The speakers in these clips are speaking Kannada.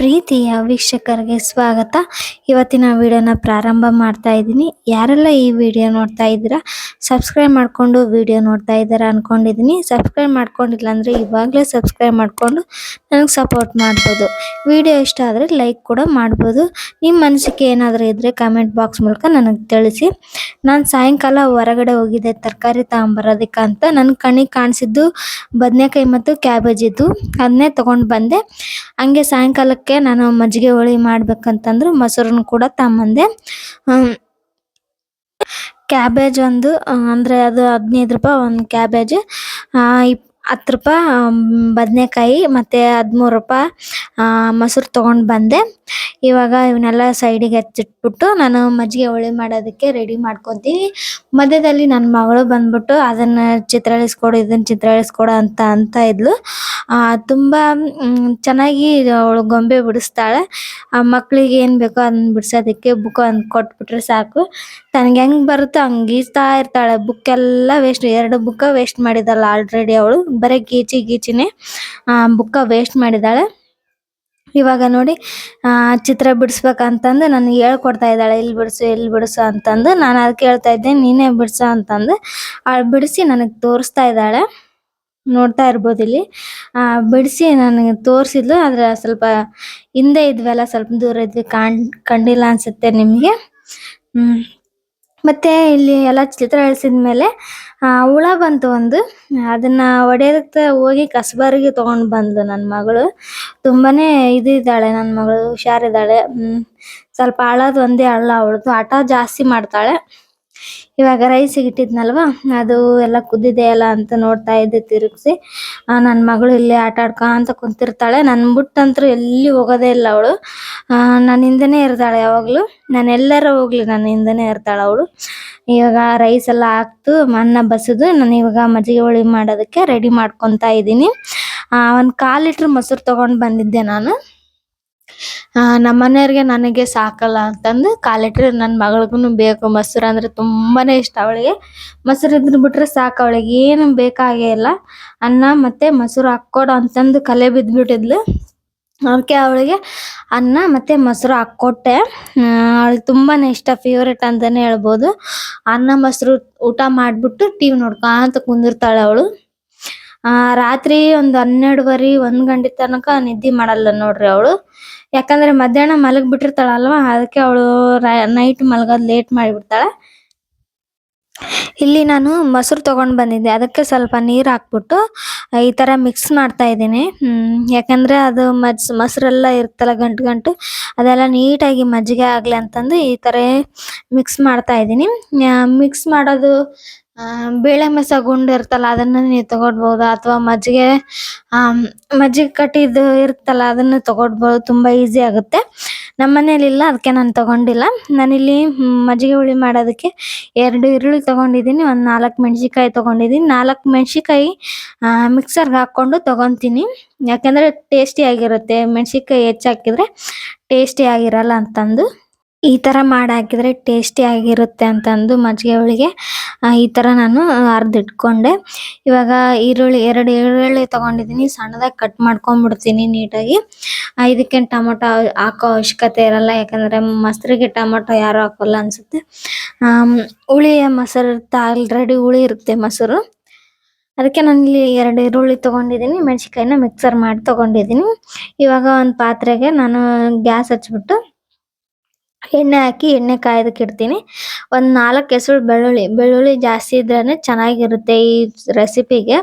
ಪ್ರೀತಿಯ ವೀಕ್ಷಕರಿಗೆ ಸ್ವಾಗತ. ಇವತ್ತಿನ ವಿಡಿಯೋನ ಪ್ರಾರಂಭ ಮಾಡ್ತಾ ಇದ್ದೀನಿ. ಯಾರೆಲ್ಲ ಈ ವಿಡಿಯೋ ನೋಡ್ತಾ ಇದ್ದೀರಾ, ಸಬ್ಸ್ಕ್ರೈಬ್ ಮಾಡಿಕೊಂಡು ವಿಡಿಯೋ ನೋಡ್ತಾ ಇದ್ದೀರಾ ಅಂದ್ಕೊಂಡಿದ್ದೀನಿ ಸಬ್ಸ್ಕ್ರೈಬ್ ಮಾಡ್ಕೊಂಡಿಲ್ಲ ಅಂದ್ರೆ ಇವಾಗಲೇ ಸಬ್ಸ್ಕ್ರೈಬ್ ಮಾಡ್ಕೊಂಡು ನನಗೆ ಸಪೋರ್ಟ್ ಮಾಡ್ಬೋದು. ವಿಡಿಯೋ ಇಷ್ಟ ಆದರೆ ಲೈಕ್ ಕೂಡ ಮಾಡ್ಬೋದು. ನಿಮ್ಮ ಮನಸ್ಸಿಗೆ ಏನಾದರೂ ಇದ್ದರೆ ಕಮೆಂಟ್ ಬಾಕ್ಸ್ ಮೂಲಕ ನನಗೆ ತಿಳಿಸಿ. ನಾನು ಸಾಯಂಕಾಲ ಹೊರಗಡೆ ಹೋಗಿದ್ದೆ, ತರಕಾರಿ ಅಂತ. ನನ್ನ ಕಣ್ಣಿಗೆ ಕಾಣಿಸಿದ್ದು ಬದನೆಕಾಯಿ ಮತ್ತು ಕ್ಯಾಬೇಜ್ ಇದ್ದು ಅದನ್ನೇ ತೊಗೊಂಡು ಬಂದೆ. ಹಂಗೆ ಸಾಯಂಕಾಲಕ್ಕೆ ನಾನು ಮಜ್ಜಿಗೆ ಹುಳಿ ಮಾಡ್ಬೇಕಂತಂದ್ರೆ ಮೊಸರನ್ನು ಕೂಡ ಹ್ಮ್. ಕ್ಯಾಬೇಜ್ ಒಂದು, ಅಂದ್ರೆ ಅದು ಹದಿನೈದು ರೂಪಾಯಿ ಒಂದು ಕ್ಯಾಬೇಜ್ ಇಪ್ ಹತ್ತು ರೂಪಾಯಿ ಬದನೆಕಾಯಿ ಮತ್ತು ಹದಿಮೂರು ರೂಪಾಯಿ ಮೊಸರು ತೊಗೊಂಡು ಬಂದೆ. ಇವಾಗ ಇವನ್ನೆಲ್ಲ ಸೈಡಿಗೆ ಹಚ್ಚಿಟ್ಬಿಟ್ಟು ನಾನು ಮಜ್ಜಿಗೆ ಹುಳಿ ಮಾಡೋದಕ್ಕೆ ರೆಡಿ ಮಾಡ್ಕೊತೀನಿ. ಮಧ್ಯದಲ್ಲಿ ನನ್ನ ಮಗಳು ಬಂದ್ಬಿಟ್ಟು ಅದನ್ನು ಚಿತ್ರ ಇಳಿಸ್ಕೊಡು ಇದನ್ನು ಚಿತ್ರ ಇಳಿಸ್ಕೊಡು ಅಂತ ಅಂತ ಇದ್ಲು. ತುಂಬ ಚೆನ್ನಾಗಿ ಅವಳು ಗೊಂಬೆ ಬಿಡಿಸ್ತಾಳೆ. ಆ ಮಕ್ಕಳಿಗೆ ಏನು ಬೇಕೋ ಅದನ್ನ ಬಿಡಿಸೋದಕ್ಕೆ ಬುಕ್ ಒಂದು ಕೊಟ್ಬಿಟ್ರೆ ಸಾಕು. ತನಗೆ ಹೆಂಗೆ ಬರುತ್ತೋ ಹಂಗೆ ಗೀಚ್ತಾ ಇರ್ತಾಳೆ. ಬುಕ್ಕೆಲ್ಲ ವೇಸ್ಟ್ ಎರಡು ಬುಕ್ಕ ವೇಸ್ಟ್ ಮಾಡಿದ್ದಾಳೆ ಆಲ್ರೆಡಿ ಅವಳು. ಬರೀ ಗೀಚಿ ಗೀಚಿನೇ ಬುಕ್ಕ ವೇಸ್ಟ್ ಮಾಡಿದಾಳೆ ಇವಾಗ ನೋಡಿ ಚಿತ್ರ ಬಿಡಿಸ್ಬೇಕಂತಂದು ನನಗೆ ಹೇಳ್ಕೊಡ್ತಾ ಇದ್ದಾಳೆ, ಇಲ್ಲಿ ಬಿಡಿಸು ಇಲ್ಲಿ ಬಿಡಿಸು ಅಂತಂದು. ನಾನು ಅದಕ್ಕೆ ಹೇಳ್ತಾ ಇದ್ದೆ, ನೀನೇ ಬಿಡಿಸು ಅಂತಂದು. ಅವಳು ಬಿಡಿಸಿ ನನಗೆ ತೋರಿಸ್ತಾ ಇದ್ದಾಳೆ. ನೋಡ್ತಾ ಇರ್ಬೋದು ಇಲ್ಲಿ. ಬಿಡಿಸಿ ನನಗೆ ತೋರಿಸಿದ್ಲು, ಆದ್ರೆ ಸ್ವಲ್ಪ ಹಿಂದೆ ಇದ್ವಲ್ಲ, ಸ್ವಲ್ಪ ದೂರ ಇದ್ವಿ, ಕಾಣ್, ಕಂಡಿಲ್ಲ ಅನ್ಸುತ್ತೆ ನಿಮಗೆ. ಮತ್ತೆ ಇಲ್ಲಿ ಎಲ್ಲ ಚಿತ್ರ ಆ, ಹುಳ ಬಂತು ಒಂದು. ಅದನ್ನ ಹೊಡೆಯೋದಕ್ಕೆ ಹೋಗಿ ಕಸಬಾರಿಗೆ ತಗೊಂಡ್ ಬಂದ್ಲು ನನ್ನ ಮಗಳು. ತುಂಬಾನೇ ಇದು ಇದ್ದಾಳೆ ನನ್ನ ಮಗಳು ಹುಷಾರಿದ್ದಾಳೆ. ಸ್ವಲ್ಪ ಅಳೋದು ಒಂದೇ ಅಲ್ಲ ಅವಳದು ಹಠ ಜಾಸ್ತಿ ಮಾಡ್ತಾಳೆ. ಇವಾಗ ರೈಸ್ ಇಟ್ಟಿದ್ನಲ್ವ ಅದು ಎಲ್ಲ ಕುದ್ದಿದೆಯಲ್ಲ ಅಂತ ನೋಡ್ತಾ ಇದ್ದೆ ತಿರುಗಿಸಿ. ನನ್ನ ಮಗಳು ಇಲ್ಲಿ ಆಟ ಆಡ್ಕೊಂತ ಕುಂತಿರ್ತಾಳೆ. ನನ್ನ ಬಿಟ್ಟಂತೂ ಎಲ್ಲಿ ಹೋಗೋದೇ ಇಲ್ಲ ಅವಳು. ನನ್ನ ಹಿಂದೆನೇ ಇರ್ತಾಳೆ ಯಾವಾಗಲೂ. ನಾನು ಎಲ್ಲರೂ ಹೋಗ್ಲಿ ನನ್ನ ಹಿಂದೆನೇ ಇರ್ತಾಳೆ ಅವಳು. ಇವಾಗ ರೈಸ್ ಎಲ್ಲ ಹಾಕ್ತು ಅನ್ನ ಬಸಿದು, ನಾನು ಇವಾಗ ಮಜ್ಜಿಗೆ ಹುಳಿ ಮಾಡೋದಕ್ಕೆ ರೆಡಿ ಮಾಡ್ಕೊಂತಾ ಇದ್ದೀನಿ. ಒಂದು ಕಾಲು ಲೀಟ್ರ್ ಮೊಸರು ತೊಗೊಂಡು ಬಂದಿದ್ದೆ ನಾನು. ಆ, ನಮ್ಮ ಮನೆಯವ್ರಿಗೆ ನನಗೆ ಸಾಕಲ್ಲ ಅಂತಂದು ಕಾಲಿಟ್ರೆ ಲೀಟ್ರ್ ನನ್ನ ಮಗಳಿಗೂ ಬೇಕು. ಮೊಸರು ಅಂದ್ರೆ ತುಂಬಾನೇ ಇಷ್ಟ ಅವಳಿಗೆ. ಮೊಸರು ಇದ್ರ ಬಿಟ್ರೆ ಸಾಕು ಅವಳಿಗೆ. ಏನು ಬೇಕಾಗೇ ಇಲ್ಲ. ಅನ್ನ ಮತ್ತೆ ಮೊಸರು ಹಾಕ್ಕೊಡು ಅಂತಂದು ಕಲೆ ಬಿದ್ದುಬಿಟ್ಟಿದ್ಲು ಅದಕ್ಕೆ ಅವಳಿಗೆ ಅನ್ನ ಮತ್ತೆ ಮೊಸರು ಹಾಕ್ಕೊಟ್ಟೆ. ಅವಳಿಗೆ ತುಂಬಾನೇ ಇಷ್ಟ. ಫೇವ್ರೇಟ್ ಅಂತಾನೆ ಹೇಳ್ಬೋದು. ಅನ್ನ ಮೊಸರು ಊಟ ಮಾಡ್ಬಿಟ್ಟು ಟಿವಿ ನೋಡ್ಕೊಂತ ಕುಂದಿರ್ತಾಳೆ ಅವಳು. ಆ, ರಾತ್ರಿ ಒಂದು ಹನ್ನೆರಡುವರಿ, ಒಂದ್ ಗಂಟೆ ತನಕ ನಿದ್ದೆ ಮಾಡಲ್ಲ ನೋಡ್ರಿ ಅವಳು. ಯಾಕಂದ್ರೆ ಮಧ್ಯಾಹ್ನ ಮಲಗ್ ಬಿಟ್ಟಿರ್ತಾಳಲ್ವಾ ಅದಕ್ಕೆ ಅವಳು ನೈಟ್ ಮಲಗೋದ್ ಲೇಟ್ ಮಾಡಿಬಿಡ್ತಾಳೆ. ಇಲ್ಲಿ ನಾನು ಮೊಸರು ತಗೊಂಡ್ ಬಂದಿದ್ದೆ, ಅದಕ್ಕೆ ಸ್ವಲ್ಪ ನೀರ್ ಹಾಕ್ಬಿಟ್ಟು ಈ ತರ ಮಿಕ್ಸ್ ಮಾಡ್ತಾ ಇದ್ದೀನಿ. ಯಾಕಂದ್ರೆ ಅದು ಮಜ್, ಮೊಸರೆಲ್ಲ ಇರ್ತಲ್ಲ ಗಂಟು ಗಂಟು, ಅದೆಲ್ಲ ನೀಟಾಗಿ ಮಜ್ಜಿಗೆ ಆಗ್ಲಿ ಅಂತಂದು ಈ ತರ ಮಿಕ್ಸ್ ಮಾಡ್ತಾ ಇದ್ದೀನಿ. ಮಿಕ್ಸ್ ಮಾಡೋದು ಬೇಳೆ ಮಸ ಗುಂಡು ಇರ್ತಲ್ಲ, ಅದನ್ನ ನೀವು ತಗೊಳ್ಬೋದು ಅಥವಾ ಮಜ್ಜಿಗೆ ಮಜ್ಜಿಗೆ ಕಟ್ಟಿದ್ದು ಇರ್ತಲ್ಲ, ಅದನ್ನ ತಗೊಳ್ಬೋದು ತುಂಬಾ ಈಸಿ ಆಗುತ್ತೆ. ನಮ್ಮ ಮನೇಲಿ ಇಲ್ಲ ಅದಕ್ಕೆ ನಾನು ತಗೊಂಡಿಲ್ಲ. ನಾನಿಲ್ಲಿ ಮಜ್ಜಿಗೆ ಹುಳಿ ಮಾಡೋದಕ್ಕೆ ಎರಡು ಈರುಳ್ಳಿ ತಗೊಂಡಿದ್ದೀನಿ, ಒಂದು ನಾಲ್ಕು ಮೆಣಸಿನ್ಕಾಯಿ ತಗೊಂಡಿದ್ದೀನಿ. ನಾಲ್ಕು ಮೆಣಸಿನ್ಕಾಯಿ ಮಿಕ್ಸರ್ಗೆ ಹಾಕ್ಕೊಂಡು ತಗೊಂತೀನಿ. ಯಾಕಂದ್ರೆ ಟೇಸ್ಟಿ ಆಗಿರುತ್ತೆ. ಮೆಣಸಿನ್ಕಾಯಿ ಹೆಚ್ಚಾಕಿದ್ರೆ ಟೇಸ್ಟಿ ಆಗಿರಲ್ಲ ಅಂತಂದು. ಈ ತರ ಮಾಡಿ ಹಾಕಿದ್ರೆ ಟೇಸ್ಟಿ ಆಗಿರುತ್ತೆ ಅಂತಂದು ಮಜ್ಜಿಗೆ ಹೋಳಿಗೆ ಈ ತರ ನಾನು ಅರ್ದಿಟ್ಕೊಂಡೆ. ಇವಾಗ ಈರುಳ್ಳಿ, ಎರಡು ಈರುಳ್ಳಿ ತಗೊಂಡಿದ್ದೀನಿ, ಸಣ್ಣದಾಗಿ ಕಟ್ ಮಾಡ್ಕೊಂಡ್ಬಿಡ್ತೀನಿ ನೀಟಾಗಿ. ಇದಕ್ಕೇನು ಇದಕ್ಕೆ ಟೊಮೊಟೊ ಹಾಕೋ ಅವಶ್ಯಕತೆ ಇರಲ್ಲ, ಯಾಕಂದ್ರೆ ಮೊಸರಿಗೆ ಟೊಮೊಟೊ ಯಾರು ಹಾಕೋಲ್ಲ ಅನ್ಸುತ್ತೆ. ಹುಳಿ ಮೊಸರು ಇರುತ್ತೆ ಆಲ್ರೆಡಿ ಹುಳಿ ಇರುತ್ತೆ ಮೊಸರು. ಅದಕ್ಕೆ ನಾನು ಇಲ್ಲಿ ಎರಡು ಈರುಳ್ಳಿ ತೊಗೊಂಡಿದ್ದೀನಿ, ಮೆಣಸಿನ್ಕಾಯಿನ ಮಿಕ್ಸರ್ ಮಾಡಿ ತೊಗೊಂಡಿದ್ದೀನಿ. ಇವಾಗ ಒಂದು ಪಾತ್ರೆಗೆ ನಾನು ಗ್ಯಾಸ್ ಹಚ್ಬಿಟ್ಟು ಎಣ್ಣೆ ಹಾಕಿ ಎಣ್ಣೆ ಕಾಯೋದಕ್ಕೆ ಇಡ್ತೀನಿ. ಒಂದು ನಾಲ್ಕು ಹೆಸರು ಬೆಳ್ಳುಳ್ಳಿ. ಬೆಳ್ಳುಳ್ಳಿ ಜಾಸ್ತಿ ಇದ್ರೇ ಚೆನ್ನಾಗಿರುತ್ತೆ ಈ ರೆಸಿಪಿಗೆ.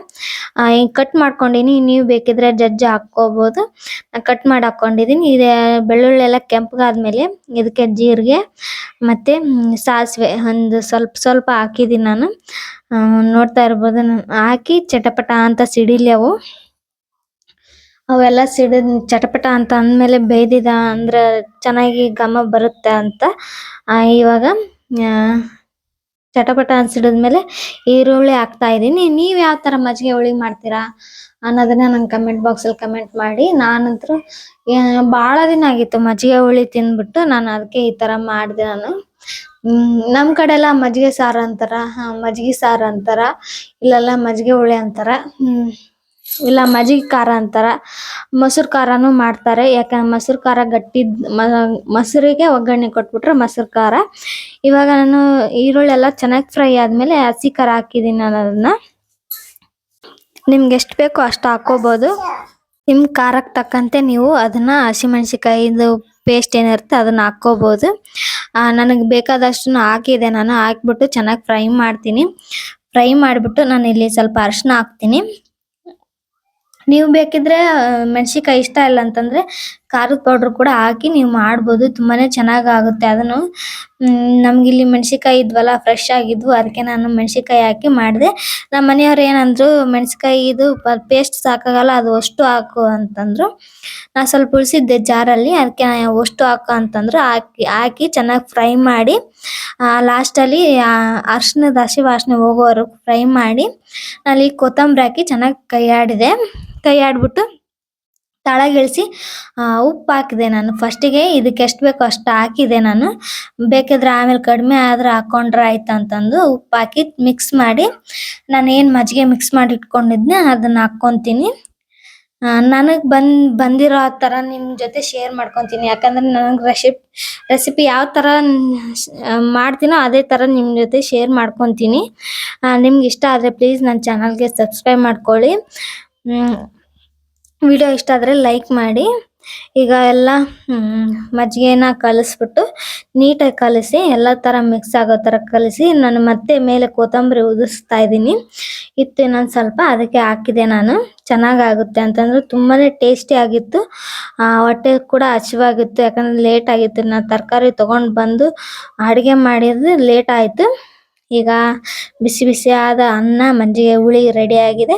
ಕಟ್ ಮಾಡ್ಕೊಂಡಿನಿ. ನೀವು ಬೇಕಿದ್ರೆ ಜಜ್ಜಿ ಹಾಕ್ಕೋಬೋದು. ನಾನು ಕಟ್ ಮಾಡಿ ಹಾಕ್ಕೊಂಡಿದ್ದೀನಿ ಇದೆ ಬೆಳ್ಳುಳ್ಳಿ ಎಲ್ಲ ಕೆಂಪಗಾದ್ಮೇಲೆ ಇದಕ್ಕೆ ಜೀರಿಗೆ ಮತ್ತೆ ಸಾಸಿವೆ ಒಂದು ಸ್ವಲ್ಪ ಸ್ವಲ್ಪ ಹಾಕಿದ್ದೀನಿ ನಾನು. ನೋಡ್ತಾ ಇರ್ಬೋದು. ಹಾಕಿ ಚಟಪಟ ಅಂತ ಸಿಡಿಲಿ ಅವು. ಅವೆಲ್ಲ ಸಿಡಿದ್ ಚಟಪಟ ಅಂತ ಅಂದ್ಮೇಲೆ ಬೇಯ್ದಿದ ಅಂದ್ರೆ ಚೆನ್ನಾಗಿ ಘಮ ಬರುತ್ತೆ ಅಂತ. ಇವಾಗ ಚಟಪಟ ಅಂತ ಸಿಡಿದ್ಮೇಲೆ ಈರುಳ್ಳಿ ಹಾಕ್ತಾ ಇದ್ದೀನಿ. ನೀವು ಯಾವ ತರ ಮಜ್ಜಿಗೆ ಹುಳಿ ಮಾಡ್ತೀರಾ ಅನ್ನೋದನ್ನ ನಂಗೆ ಕಮೆಂಟ್ ಬಾಕ್ಸ್ ಅಲ್ಲಿ ಕಮೆಂಟ್ ಮಾಡಿ. ನಾನಂತೂ ಬಹಳ ದಿನ ಆಗಿತ್ತು ಮಜ್ಜಿಗೆ ಹುಳಿ ತಿಂದ್ಬಿಟ್ಟು ನಾನು ಅದಕ್ಕೆ ಈ ತರ ಮಾಡಿದೆ ನಾನು. ನಮ್ಮ ನಮ್ ಕಡೆ ಎಲ್ಲ ಮಜ್ಜಿಗೆ ಸಾರು ಅಂತಾರ. ಮಜ್ಜಿಗೆ ಸಾರು ಅಂತಾರ. ಇಲ್ಲೆಲ್ಲ ಮಜ್ಜಿಗೆ ಹುಳಿ ಅಂತಾರ. ಇಲ್ಲ ಮಜ್ಜಿಗೆ ಖಾರ ಅಂತಾರ. ಮೊಸರು ಖಾರನೂ ಮಾಡ್ತಾರೆ. ಯಾಕಂದ್ರೆ ಮೊಸರು ಖಾರ ಗಟ್ಟಿ ಮೊಸರಿಗೆ ಒಗ್ಗರಣೆ ಕೊಟ್ಬಿಟ್ರೆ ಮೊಸರು ಖಾರ. ಇವಾಗ ನಾನು ಈರುಳ್ಳಿ ಎಲ್ಲ ಚೆನ್ನಾಗಿ ಫ್ರೈ ಆದ್ಮೇಲೆ ಹಸಿ ಖಾರ ಹಾಕಿದ್ದೀನಿ ನಾನು ಅದನ್ನ. ನಿಮ್ಗೆ ಎಷ್ಟು ಬೇಕೋ ಅಷ್ಟು ಹಾಕೋಬಹುದು ನಿಮ್ ಖಾರಕ್ಕೆ ತಕ್ಕಂತೆ ನೀವು ಅದನ್ನ ಹಸಿಮೆಣಸಿನ್ಕಾಯಿದು ಪೇಸ್ಟ್ ಏನಿರುತ್ತೆ ಅದನ್ನ ಹಾಕೋಬಹುದು ನನಗೆ ಬೇಕಾದಷ್ಟು ಹಾಕಿದೆ ನಾನು. ಹಾಕ್ಬಿಟ್ಟು ಚೆನ್ನಾಗಿ ಫ್ರೈ ಮಾಡ್ತೀನಿ. ಫ್ರೈ ಮಾಡಿಬಿಟ್ಟು ನಾನು ಇಲ್ಲಿ ಸ್ವಲ್ಪ ಅರಿಶಿನ ಹಾಕ್ತೀನಿ. ನೀವು ಬೇಕಿದ್ರೆ ಮೆಣಸಿನಕಾಯಿ ಇಷ್ಟ ಇಲ್ಲ ಅಂತಂದ್ರೆ ಖಾರದ ಪೌಡರ್ ಕೂಡ ಹಾಕಿ ನೀವು ಮಾಡಬಹುದು ತುಂಬಾನೇ ಚೆನ್ನಾಗಿ ಆಗುತ್ತೆ ಅದನ್ನು ನಮಗೆ ಇಲ್ಲಿ ಮೆಣಸಿನಕಾಯಿ ಇದ್ವಲ್ಲ ಫ್ರೆಶ್ ಆಗಿದ್ವು, ಅದಕ್ಕೆ ನಾನು ಮೆಣಸಿನಕಾಯಿ ಹಾಕಿ ಮಾಡಿದೆ. ನಮ್ಮ ಮನೆಯವರು ಏನಂದ್ರು, ಮೆಣಸಿನಕಾಯಿದು ಪೇಸ್ಟ್ ಸಾಕಾಗಲ್ಲ, ಅದು ಅಷ್ಟು ಹಾಕು ಅಂತಂದ್ರು. ನಾ ಸ್ವಲ್ಪ ಉಳಿಸಿದ್ದೆ ಜಾರಲ್ಲಿ, ಅದಕ್ಕೆ ಅಷ್ಟು ಹಾಕು ಅಂತಂದ್ರು, ಹಾಕಿ ಹಾಕಿ ಚೆನ್ನಾಗಿ ಫ್ರೈ ಮಾಡಿ ಲಾಸ್ಟ್ ಅಲ್ಲಿ ಅರಿಶಿಣದ ಹಸಿ ವಾಸನೆ ಹೋಗೋವರೆಗೂ ಫ್ರೈ ಮಾಡಿ, ಅಲ್ಲಿ ಕೊತ್ತಂಬರಿ ಹಾಕಿ ಚೆನ್ನಾಗಿ ಕೈ ಆಡಿದೆ ಕೈ ಆಡ್ಬಿಟ್ಟು ತಳಗಿಳಿಸಿ ಉಪ್ಪು ಹಾಕಿದೆ ನಾನು. ಫಸ್ಟಿಗೆ ಇದಕ್ಕೆ ಎಷ್ಟು ಬೇಕೋ ಅಷ್ಟು ಹಾಕಿದೆ ನಾನು. ಬೇಕಿದ್ರೆ ಆಮೇಲೆ ಕಡಿಮೆ ಆದ್ರೆ ಹಾಕೊಂಡ್ರೆ ಆಯ್ತು ಅಂತಂದು ಉಪ್ಪು ಹಾಕಿ ಮಿಕ್ಸ್ ಮಾಡಿ, ನಾನು ಏನು ಮಜ್ಜಿಗೆ ಮಿಕ್ಸ್ ಮಾಡಿ ಇಟ್ಕೊಂಡಿದ್ನೆ ಅದನ್ನು ಹಾಕ್ಕೊತೀನಿ. ನನಗೆ ಬಂದ್, ಬಂದಿರೋ ಥರ ನಿಮ್ಮ ಜೊತೆ ಶೇರ್ ಮಾಡ್ಕೊತೀನಿ. ಯಾಕಂದ್ರೆ ನನಗೆ ರೆಸಿಪ್ ರೆಸಿಪಿ ಯಾವ ಥರ ಮಾಡ್ತೀನೋ ಅದೇ ಥರ ನಿಮ್ಮ ಜೊತೆ ಶೇರ್ ಮಾಡ್ಕೊತೀನಿ. ನಿಮ್ಗೆ ಇಷ್ಟ ಆದರೆ ಪ್ಲೀಸ್ ನನ್ನ ಚಾನಲ್ಗೆ ಸಬ್ಸ್ಕ್ರೈಬ್ ಮಾಡ್ಕೊಳ್ಳಿ. ವಿಡಿಯೋ ಇಷ್ಟ ಆದರೆ ಲೈಕ್ ಮಾಡಿ. ಈಗ ಎಲ್ಲ ಮಜ್ಜಿಗೆನ ಕಲಿಸ್ಬಿಟ್ಟು ನೀಟಾಗಿ ಕಲಿಸಿ, ಎಲ್ಲ ಥರ ಮಿಕ್ಸ್ ಆಗೋ ಥರ ಕಲಿಸಿ, ನಾನು ಮತ್ತೆ ಮೇಲೆ ಕೊತ್ತಂಬರಿ ಉದಿಸ್ತಾ ಇದ್ದೀನಿ. ಇತ್ತು ಇನ್ನೊಂದು ಸ್ವಲ್ಪ, ಅದಕ್ಕೆ ಹಾಕಿದೆ ನಾನು. ಚೆನ್ನಾಗಾಗುತ್ತೆ ಅಂತಂದರೆ ತುಂಬಾ ಟೇಸ್ಟಿ ಆಗಿತ್ತು. ಹೊಟ್ಟೆ ಕೂಡ ಹಸಿವಾಗಿತ್ತು, ಯಾಕಂದರೆ ಲೇಟ್ ಆಗಿತ್ತು. ನಾನು ತರಕಾರಿ ತೊಗೊಂಡು ಬಂದು ಅಡುಗೆ ಮಾಡಿದ್ರೆ ಲೇಟ್ ಆಯಿತು. ಈಗ ಬಿಸಿ ಬಿಸಿ ಆದ ಅನ್ನ, ಮಜ್ಜಿಗೆ ಹುಳಿ ಆಗಿದೆ.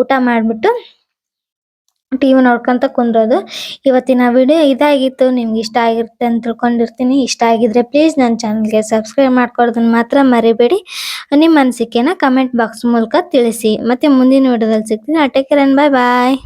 ಊಟ ಮಾಡಿಬಿಟ್ಟು ಟಿವಿ ನೋಡ್ಕೊಂತ ಕುಂದ್ರೋದು. ಇವತ್ತಿನ ವಿಡಿಯೋ ಇದಾಗಿತ್ತು. ನಿಮ್ಗೆ ಇಷ್ಟ ಆಗಿರುತ್ತೆ ಅಂತ ತಿಳ್ಕೊಂಡಿರ್ತೀನಿ. ಇಷ್ಟ ಆಗಿದ್ರೆ ಪ್ಲೀಸ್ ನನ್ನ ಚಾನಲ್ಗೆ ಸಬ್ಸ್ಕ್ರೈಬ್ ಮಾಡ್ಕೊಡೋದನ್ನ ಮಾತ್ರ ಮರಿಬೇಡಿ. ನಿಮ್ಮ ಅನಿಸಿಕೆನ ಕಮೆಂಟ್ ಬಾಕ್ಸ್ ಮೂಲಕ ತಿಳಿಸಿ. ಮತ್ತೆ ಮುಂದಿನ ವಿಡಿಯೋದಲ್ಲಿ ಸಿಗ್ತೀನಿ. ಟೇಕ್ ಕೇರ್ ಬಾಯ್ ಬಾಯ್